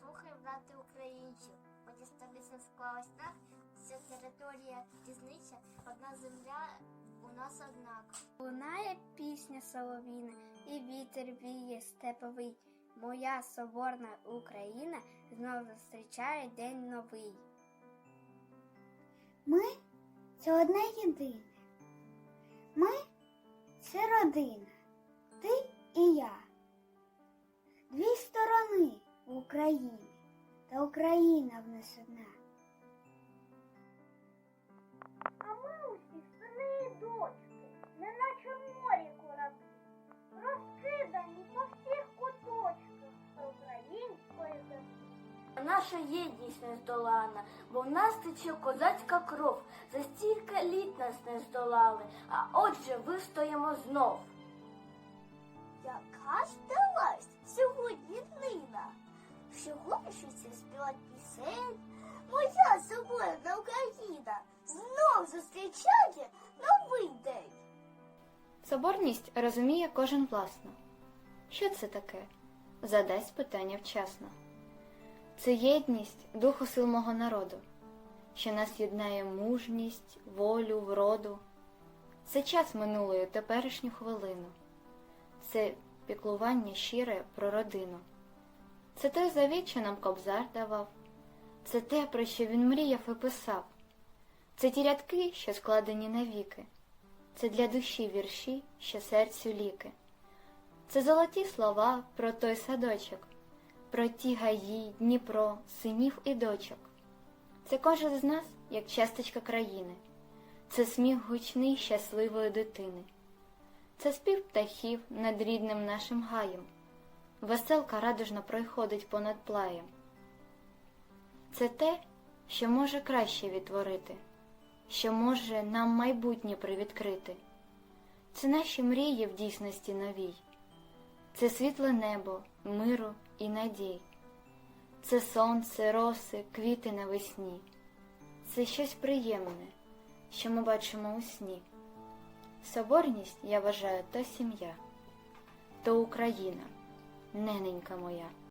Слухай, брати українців, історично склалась так, вся територія різниця, одна земля у нас однак. Лунає пісня соловіна, і вітер віє степовий. Моя соборна Україна знов зустрічає день новий. Ми це одне єдине. Ми це родина. Ти і я. Дві сторони Україні, та Україна в нас одна. А ми усі сини і дочки, неначе в морі кораблі, розкидані по всіх куточках української землі. Наша єдність нездолана, бо в нас тече козацька кров. За стільки літ нас не здолали, а отже вистоїмо знов. Яка ж далась сьогодні співати. Моя соборна Україна знов зустрічає новий день. Соборність розуміє кожен власно. Що це таке? Задасть питання вчасно. Це єдність духу сил мого народу, що нас єднає мужність, волю, вроду. Це час минулої теперішню хвилину. Це піклування щире про родину. Це той завіт, що нам кобзар давав. Це те, про що він мріяв і писав. Це ті рядки, що складені навіки. Це для душі вірші, що серцю ліки. Це золоті слова про той садочок, про ті гаї, Дніпро, синів і дочок. Це кожен з нас, як часточка країни, це сміх гучний щасливої дитини, це спів птахів над рідним нашим гаєм, веселка радужно проходить понад плаєм. Це те, що може краще відтворити що може нам майбутнє привідкрити. Це наші мрії в дійсності новій, це світле небо, миру і надій, це сонце, роси, квіти навесні, це щось приємне, що ми бачимо у сні. Соборність, я вважаю, то сім'я, то Україна, нененька моя.